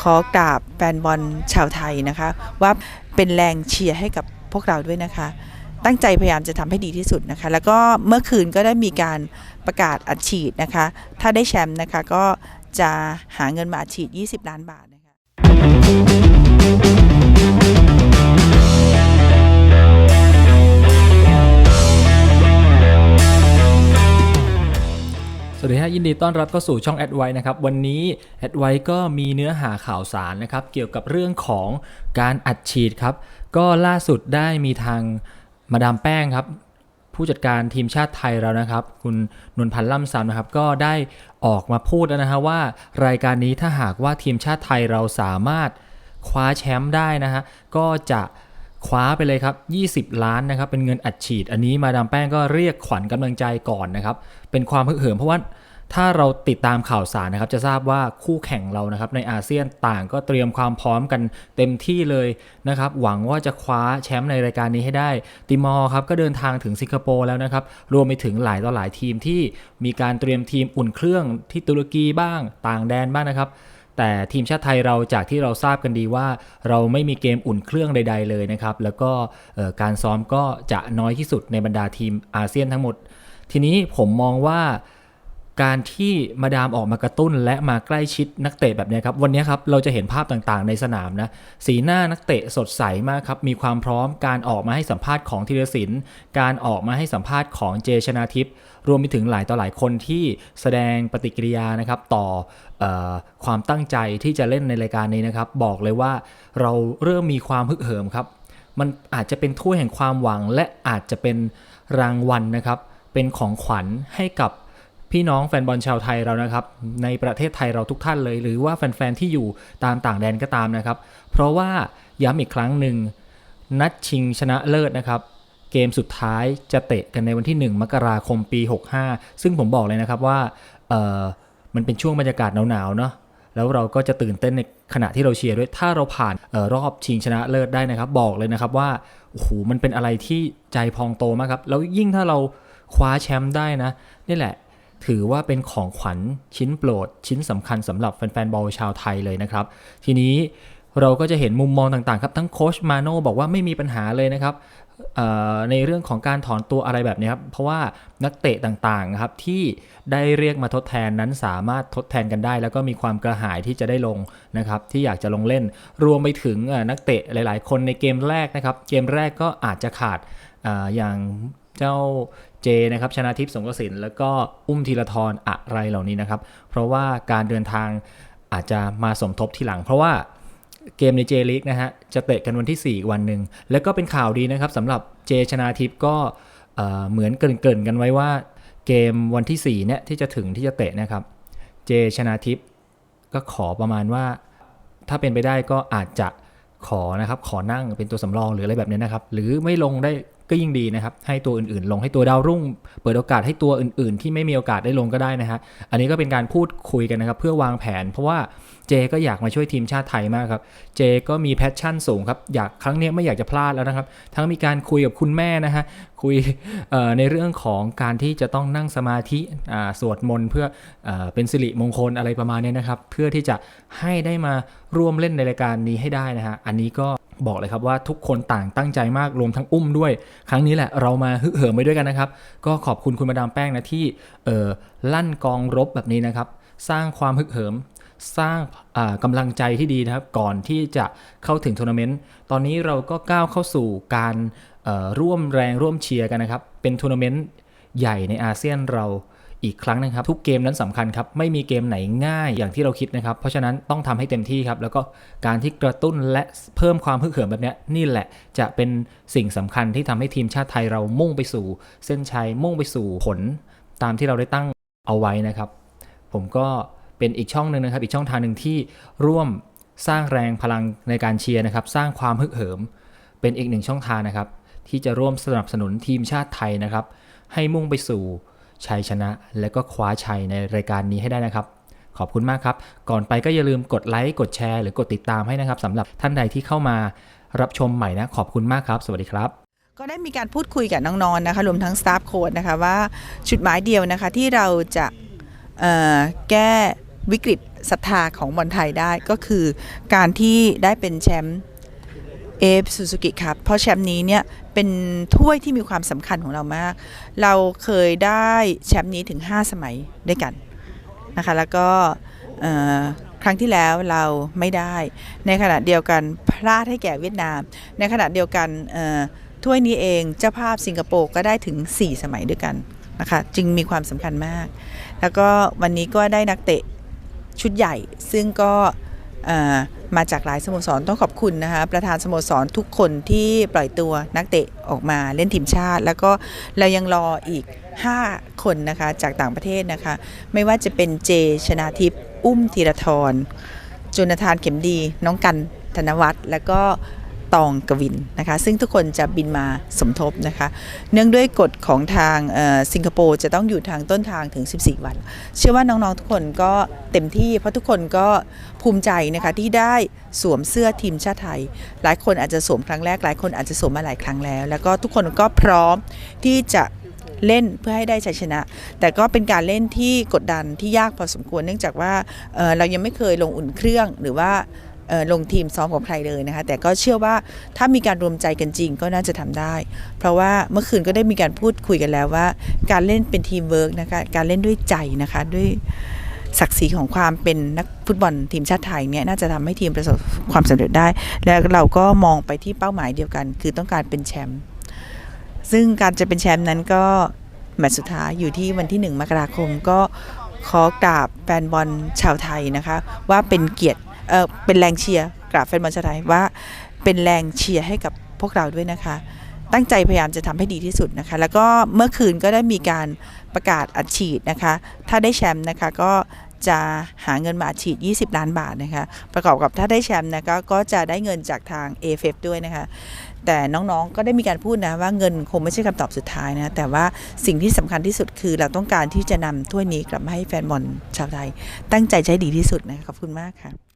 ขอกราบแฟนบอลชาวไทยนะคะ ว่าเป็นแรงเชียร์ให้กับพวกเราด้วยนะคะ ตั้งใจพยายามจะทำให้ดีที่สุดนะคะ แล้วก็เมื่อคืนก็ได้มีการประกาศอัดฉีดนะคะ ถ้าได้แชมป์นะคะก็จะหาเงินมาอัดฉีด 20 ล้านบาทนะคะ สวัสดีฮะยินดีต้อนรับเข้าสู่ช่อง a d v i นะครับ วันนี้ a d v i ก็มีเนื้อหาข่าวสารนะครับ เกี่ยวกับเรื่องของการอัดฉีดครับ ก็ล่าสุดได้มีทางมาดามแป้งครับ ผู้จัดการทีมชาติไทยเรานะครับ คุณนวลพันธ์ล่ำซำนะครับ ก็ได้ออกมาพูดแล้วนะฮะว่า รายการนี้ถ้าหากว่าทีมชาติไทยเราสามารถคว้าแชมป์ได้นะฮะก็จะ คว้าไปเลยครับ 20 ล้านนะครับเป็นเงินอัดฉีด อันนี้มาดามแป้งก็เรียกขวัญกำลังใจก่อนนะครับ เป็นความฮึกเหิมเพราะว่าถ้าเราติดตามข่าวสารนะครับ จะทราบว่าคู่แข่งเรานะครับ ในอาเซียนต่างก็เตรียมความพร้อมกันเต็มที่เลยนะครับ หวังว่าจะคว้าแชมป์ในรายการนี้ให้ได้ ติมอร์ครับก็เดินทางถึงสิงคโปร์แล้วนะครับ รวมไปถึงหลายต่อหลายทีมที่มีการเตรียมทีมอุ่นเครื่องที่ตุรกีบ้างต่างแดนบ้างนะครับ แต่ทีมชาติไทยเราจากที่เราทราบกันดีว่า เราไม่มีเกมอุ่นเครื่องใด ๆเลยนะครับ แล้วก็การซ้อมก็จะน้อยที่สุดในบรรดาทีมอาเซียนทั้งหมด ทีนี้ผมมองว่า การที่มาดามออกมากระตุ้นและมาใกล้ชิดนักเตะแบบนี้ครับ วันนี้ครับเราจะเห็นภาพต่างๆ ในสนามนะ สีหน้านักเตะสดใสมากครับ มีความพร้อมการออกมาให้สัมภาษณ์ของธีรศิลป์การออกมาให้สัมภาษณ์ของเจชนาทิพย์รวมไปถึงหลายต่อหลายคนที่แสดงปฏิกิริยานะครับต่อออความตั้งใจที่จะเล่นในรายการนี้นะครับ บอกเลยว่าเราเริ่มมีความฮึกเหิมครับ มันอาจจะเป็นถ้วยแห่งความหวังและอาจจะเป็นรางวัลนะครับ เป็นของขวัญให้กับ พี่น้องแฟนบอลชาวไทยเรานะครับ ในประเทศไทยเราทุกท่านเลย หรือว่าแฟนๆที่อยู่ตามต่างแดนก็ตามนะครับ เพราะว่าย้ำอีกครั้งหนึ่งนัดชิงชนะเลิศนะครับ เกมสุดท้ายจะเตะกันในวันที่ 1 มกราคมปี 65 ซึ่งผมบอกเลยนะครับว่าเออมันเป็นช่วงบรรยากาศหนาวๆเนาะแล้วเราก็จะตื่นเต้นในขณะที่เราเชียร์ด้วย ถ้าเราผ่านออรอบชิงชนะเลิศได้นะครับ บอกเลยนะครับว่าโอ้โหมันเป็นอะไรที่ใจพองโตมากครับ แล้วยิ่งถ้าเราคว้าแชมป์ได้นะนี่แหละ ถือว่าเป็นของขวัญชิ้นโปรด ชิ้นสำคัญสำหรับแฟนๆบอลชาวไทยเลยนะครับ ทีนี้เราก็จะเห็นมุมมองต่างๆครับ ทั้งโคชมาโน่บอกว่าไม่มีปัญหาเลยนะครับในเรื่องของการถอนตัวอะไรแบบนี้ครับ เพราะว่านักเตะต่างๆครับที่ได้เรียกมาทดแทนนั้นสามารถทดแทนกันได้ แล้วก็มีความกระหายที่จะได้ลงนะครับที่อยากจะลงเล่น รวมไปถึงนักเตะหลายๆ คนในเกมแรกนะครับ เกมแรกก็อาจจะขาดออย่าง เจ้าเจนะครับชนะทิพย์สงกระสินแล้วก็อุ้มธีรทรอะไรเหล่านี้นะครับ เพราะว่าการเดินทางอาจจะมาสมทบทีหลัง เพราะว่าเกมในเจลีกนะฮะจะเตะกันวันที่ 4 วันหนึ่ง แล้วก็เป็นข่าวดีนะครับสำหรับเจชนาทิพย์ก็เหมือนเกินๆกันไว้ว่า เกมวันที่4เนี่ยที่จะถึงที่จะเตะนะครับ เจชนาทิพย์ก็ขอประมาณว่า ถ้าเป็นไปได้ก็อาจจะขอนะครับขอนั่งเป็นตัวสำรองหรืออะไรแบบนี้นะครับ หรือไม่ลงได้ ก็ยิ่งดีนะครับ ให้ตัวอื่นๆ ลงให้ตัวดาวรุ่ง เปิดโอกาสให้ตัวอื่นๆ ที่ไม่มีโอกาสได้ลงก็ได้นะฮะอันนี้ก็เป็นการพูดคุยกันนะครับ เพื่อวางแผน เพราะว่าเจก็อยากมาช่วยทีมชาติไทยมากครับ เจก็มีแพชชั่นสูงครับอยากครั้งนี้ไม่อยากจะพลาดแล้วนะครับ ทั้งมีการคุยกับคุณแม่นะฮะคุยในเรื่องของการที่จะต้องนั่งสมาธิสวดมนต์เพื่อเอเป็นสิริมงคลอะไรประมาณนี้นะครับ เพื่อที่จะให้ได้มาร่วมเล่นในรายการนี้ให้ได้นะฮะอันนี้ก็ บอกเลยครับว่าทุกคนต่างตั้งใจมากรวมทั้งอุ้มด้วย ครั้งนี้แหละเรามาฮึกเหิมไปด้วยกันนะครับ ก็ขอบคุณคุณมาดามแป้งนะที่เออลั่นกองรบแบบนี้นะครับ สร้างความฮึกเหิม สร้างอ่ากำลังใจที่ดีนะครับ ก่อนที่จะเข้าถึงทัวร์นาเมนต์ ตอนนี้เราก็ก้าวเข้าสู่การร่วมแรงร่วมเชียร์กันนะครับ เป็นทัวร์นาเมนต์ใหญ่ในอาเซียนเรา อีกครั้งนะครับ ทุกเกมนั้นสำคัญครับ ไม่มีเกมไหนง่ายอย่างที่เราคิดนะครับ เพราะฉะนั้นต้องทำให้เต็มที่ครับ แล้วก็การที่กระตุ้นและเพิ่มความฮึกเหิมแบบนี้นี่แหละจะเป็นสิ่งสำคัญที่ทำให้ทีมชาติไทยเรามุ่งไปสู่ เส้นชัยมุ่งไปสู่ผล ตามที่เราได้ตั้งเอาไว้นะครับ ผมก็เป็นอีกช่องหนึ่งนะครับ อีกช่องทางหนึ่งที่ร่วมสร้างแรงพลังในการเชียร์นะครับ สร้างความฮึกเหิม เป็นอีกหนึ่งช่องทางนะครับ ที่จะร่วมสนับสนุนทีมชาติไทยนะครับ ให้มุ่งไปสู่ ชัยชนะ และก็คว้าชัยในรายการนี้ให้ได้นะครับ ขอบคุณมากครับ ก่อนไปก็อย่าลืมกดไลค์กดแชร์หรือกดติดตามให้นะครับสำหรับท่านใดที่เข้ามารับชมใหม่นะ ขอบคุณมากครับ สวัสดีครับก็ได้มีการพูดคุยกับน้องๆนะคะรวมทั้งสตาฟโค้ดนะคะว่าจุดหมายเดียวนะคะที่เราจะแก้วิกฤตศรัทธาของบอลไทยได้ก็คือการที่ได้เป็นแชมป์ เอฟซูซูกิครับเพราะแชมป์นี้เนี่ยเป็นถ้วยที่มีความสำคัญของเรามาก เราเคยได้แชมป์นี้ถึง 5 สมัยด้วยกันนะคะแล้วก็ครั้งที่แล้วเราไม่ได้ ในขณะเดียวกันพลาดให้แก่เวียดนาม ในขณะเดียวกันถ้วยนี้เองเจ้าภาพสิงคโปร์ก็ได้ถึง 4 สมัยด้วยกันนะคะจึงมีความสำคัญมาก แล้วก็วันนี้ก็ได้นักเตะชุดใหญ่ซึ่งก็ มาจากหลายสโมสรต้องขอบคุณนะคะประธานสโมสรทุกคนที่ปล่อยตัวนักเตะออกมาเล่นทีมชาติ แล้วก็เรายังรออีก 5 คนนะคะจากต่างประเทศนะคะ ไม่ว่าจะเป็นเจชนาทิพย์อุ้มธีรทรจุนทานเข็มดี น้องกันธนวัฒน์แล้วก็ ตองกวินนะคะ ซึ่งทุกคนจะบินมาสมทบนะคะ เนื่องด้วยกฎของทางสิงคโปร์จะต้องอยู่ทางต้นทางถึง 14 วัน เชื่อว่าน้องๆทุกคนก็เต็มที่ เพราะทุกคนก็ภูมิใจนะคะที่ได้สวมเสื้อทีมชาติไทย หลายคนอาจจะสวมครั้งแรก หลายคนอาจจะสวมมาหลายครั้งแล้ว แล้วก็ทุกคนก็พร้อมที่จะเล่นเพื่อให้ได้ชัยชนะ แต่ก็เป็นการเล่นที่กดดันที่ยากพอสมควร เนื่องจากว่าเเรายังไม่เคยลงอุ่นเครื่องหรือว่า ลงทีมซ้อมกับใครเลยนะคะ แต่ก็เชื่อว่าถ้ามีการรวมใจกันจริงก็น่าจะทำได้ เพราะว่าเมื่อคืนก็ได้มีการพูดคุยกันแล้วว่า การเล่นเป็นทีมเวิร์กนะคะการเล่นด้วยใจนะคะด้วยศักดิ์ศรีของความเป็นนักฟุตบอลทีมชาติไทยเนี่ยน่าจะทำให้ทีมประสบความสำเร็จได้ และเราก็มองไปที่เป้าหมายเดียวกัน คือต้องการเป็นแชมป์ซึ่งการจะเป็นแชมป์นั้นก็แมตช์สุดท้ายอยู่ที่วันที่ 1 มกราคมก็ขอกราบแฟนบอลชาวไทยนะคะ ว่าเป็นเกียรติ เออเป็นแรงเชียร์กราบแฟนบอลชาวไทยว่าเป็นแรงเชียร์ให้กับพวกเราด้วยนะคะ ตั้งใจพยายามจะทำให้ดีที่สุดนะคะ แล้วก็เมื่อคืนก็ได้มีการประกาศอัดฉีดนะคะ ถ้าได้แชมป์นะคะก็จะหาเงินมาอัดฉีด 20 ล้านบาทนะคะ ประกอบกับถ้าได้แชมป์นะคะก็จะได้เงินจากทาง AFF ด้วยนะคะ แต่น้องๆก็ได้มีการพูดนะว่าเงินคงไม่ใช่คำตอบสุดท้ายนะ แต่ว่าสิ่งที่สำคัญที่สุดคือเราต้องการที่จะนำถ้วยนี้กลับมาให้แฟนบอลชาวไทย ตั้งใจใช้ดีที่สุดนะคะขอบคุณมากค่ะ